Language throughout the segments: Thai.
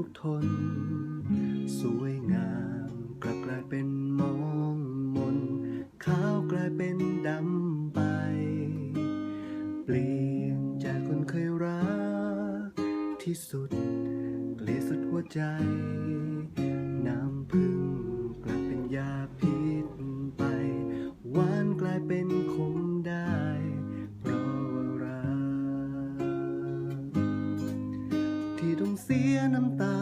ทุกทน สวยงามกลับกลายเป็นมองมน ขาวกลายเป็นดำไป เปลี่ยนจากคนเคยรัก ที่สุดเกลียสุดหัวใจ น้ำพึ่งกลับเป็นยาพิษไป หวานกลายเป็น สียน้ำตา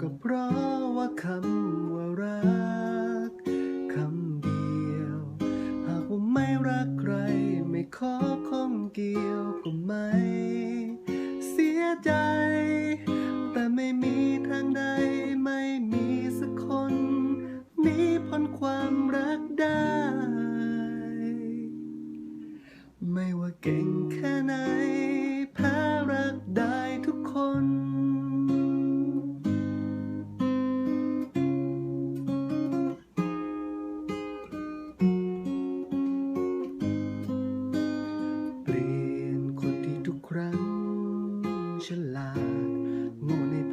ก็เพราะว่าคำว่ารักคำเดียว หากว่าไม่รักใครไม่ขอข้องเกี่ยวก็ไม่ เสียใจ แต่ไม่มีทางใดไม่มีสักคนนีพ้นความรักได้ ไม่ว่าเก่ง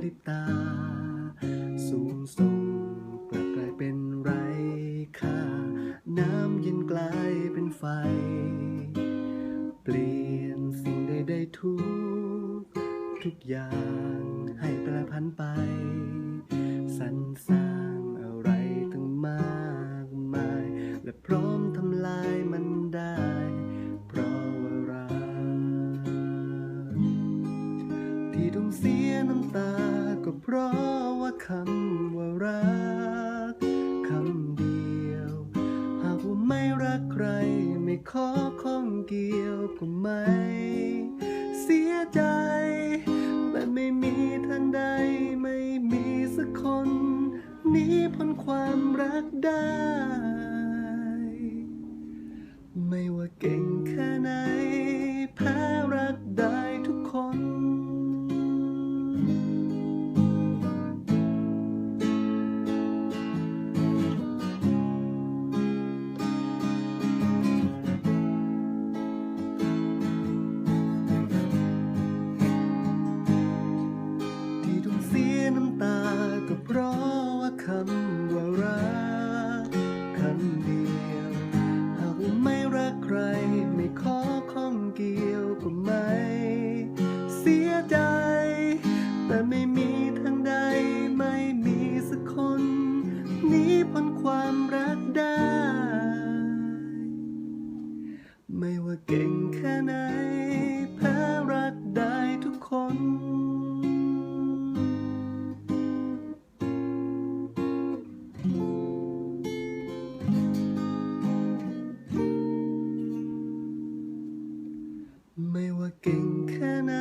ริบตา สูงส่งกลับกลายเป็นไรค่า น้ำเย็นกลายเป็นไฟ เปลี่ยนสิ่งใดๆทุก ทุกอย่างให้แปรพันไป สรรสร้างอะไรตั้งมากมาย และพร้อมทำลายมันได้ ที่ต้องเสียน้ำตา ก็เพราะว่าคำว่ารักคำเดียว หากว่าไม่รักใคร ไม่ขอข้องเกี่ยวก็ไม่ เสียใจ แต่ไม่มีทางใด ไม่มีสักคนหนีพ้นความรักได้ ความรักได้ ไม่ว่าเก่งแค่ไหนแพ้รักได้ทุกคน ไม่ว่าเก่งแค่ไหน